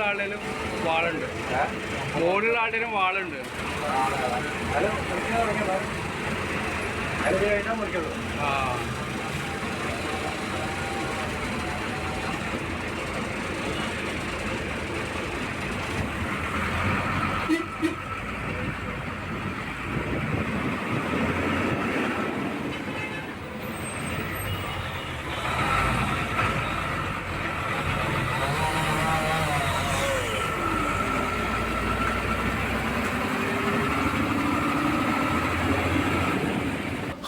ആളുകളും വാളുണ്ട് മുകളിലുള്ള ആളുകളും വാളുണ്ട് ആ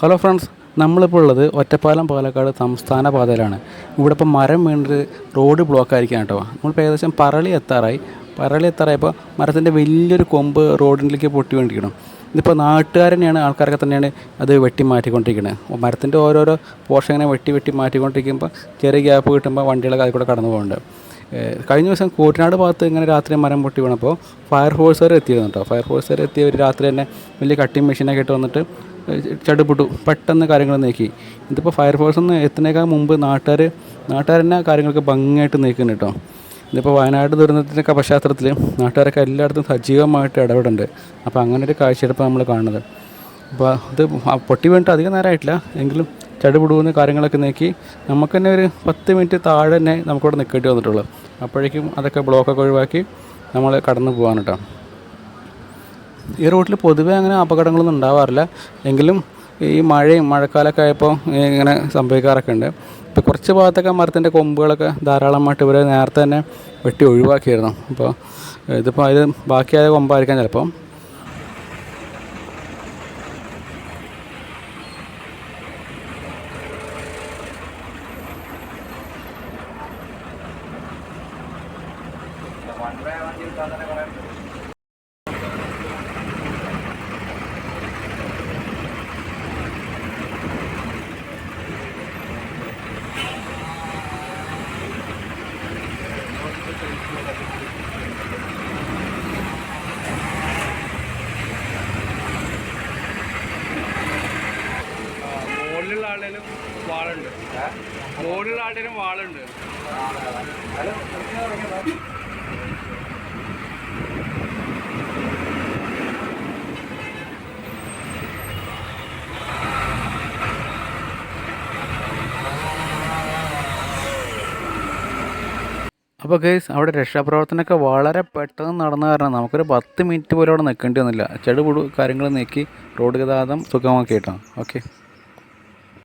ഹലോ ഫ്രണ്ട്സ് നമ്മളിപ്പോൾ ഉള്ളത് ഒറ്റപ്പാലം പാലക്കാട് സംസ്ഥാന പാതയിലാണ്. ഇവിടെ ഇപ്പോൾ മരം വീണിട്ട് റോഡ് ബ്ലോക്ക് ആയിരിക്കാൻ കേട്ടോ. നമ്മളിപ്പോൾ ഏകദേശം പറളി എത്താറായി. പറളി എത്താറായപ്പോൾ മരത്തിന്റെ വലിയൊരു കൊമ്പ് റോഡിലേക്ക് പൊട്ടി വേണ്ടിയിരിക്കണം ഇതിപ്പോൾ നാട്ടുകാർ തന്നെയാണ് ആൾക്കാരൊക്കെ തന്നെയാണ് അത് വെട്ടി മാറ്റിക്കൊണ്ടിരിക്കുന്നത്. മരത്തിന്റെ ഓരോരോ പോർഷൻ ഇങ്ങനെ വെട്ടി വെട്ടി മാറ്റിക്കൊണ്ടിരിക്കുമ്പോൾ ചെറിയ ഗ്യാപ്പ് കിട്ടുമ്പോൾ വണ്ടികളൊക്കെ അതിൽ കൂടെ കടന്നു പോകുന്നുണ്ട് കഴിഞ്ഞ ദിവസം കൂട്ടനാട് ഭാഗത്ത് ഇങ്ങനെ രാത്രി മരം പൊട്ടി വീണപ്പോൾ ഫയർ ഫോഴ്സുകാർ എത്തിയിരുന്നു കേട്ടോ. ഫയർ ഫോഴ്സുകാർ എത്തിയ ഒരു രാത്രി തന്നെ വലിയ കട്ടിങ് മെഷീനൊക്കെ ഇട്ട് വന്നിട്ട് ചടുപിട്ടു പെട്ടെന്ന് കാര്യങ്ങൾ നീക്കി. ഇതിപ്പോൾ ഫയർഫോഴ്സ് ഒന്ന് എത്തുന്നേക്കാൾ മുമ്പ് നാട്ടുകാർ നാട്ടുകാർ തന്നെ കാര്യങ്ങൾക്ക് ഭംഗിയായിട്ട് നീക്കുന്നു കേട്ടോ ഇതിപ്പോൾ വയനാട് ദുരന്തത്തിന്റെ പശ്ചാത്തലത്തിൽ നാട്ടുകാരൊക്കെ എല്ലായിടത്തും സജീവമായിട്ട് ഇടപെടുന്നുണ്ട്. അപ്പോൾ അങ്ങനെ ഒരു കാഴ്ചയെടുപ്പ് നമ്മൾ കാണുന്നത്. അപ്പോൾ അത് പൊട്ടി വീണിട്ട് അധികം നേരമായിട്ടില്ല. എങ്കിലും ചടുപിടുന്ന കാര്യങ്ങളൊക്കെ നീക്കി നമുക്ക് തന്നെ ഒരു പത്ത് മിനിറ്റ് താഴെ തന്നെ നമുക്കിവിടെ നിൽക്കേണ്ടി വന്നിട്ടുള്ളൂ. അപ്പോഴേക്കും അതൊക്കെ ബ്ലോക്കൊക്കെ ഒഴിവാക്കി നമ്മൾ കടന്നു പോകാൻ കേട്ടോ ഈ റൂട്ടിൽ പൊതുവേ അങ്ങനെ അപകടങ്ങളൊന്നും ഉണ്ടാവാറില്ല. എങ്കിലും ഈ മഴയും മഴക്കാലമൊക്കെ ആയപ്പോൾ ഇങ്ങനെ സംഭവിക്കാറൊക്കെ ഉണ്ട് ഇപ്പോൾ കുറച്ച് ഭാഗത്തൊക്കെ മരത്തിന്റെ കൊമ്പുകളൊക്കെ ധാരാളമായിട്ട് ഇവർ നേരത്തെ തന്നെ വെട്ടി ഒഴിവാക്കിയിരുന്നു. അപ്പോൾ ഇതിപ്പോൾ അത് ബാക്കിയായ കൊമ്പായിരിക്കാം ചിലപ്പോൾ മുകളിലുള്ള ആളുകളും വാളുണ്ട്. മുകളിലുള്ള ആളുകളും വാളുണ്ട്. അപ്പോൾ ഗൈസ് അവിടെ രക്ഷാപ്രവർത്തനമൊക്കെ വളരെ പെട്ടെന്ന് നടന്ന കാരണം നമുക്കൊരു പത്ത് മിനിറ്റ് പോലും അവിടെ നിൽക്കേണ്ടി വന്നില്ല. ചെടുപുടു കാര്യങ്ങൾ നീക്കി റോഡ് ഗതാഗതം സുഖമാക്കിയിട്ടാണ് ഓക്കെ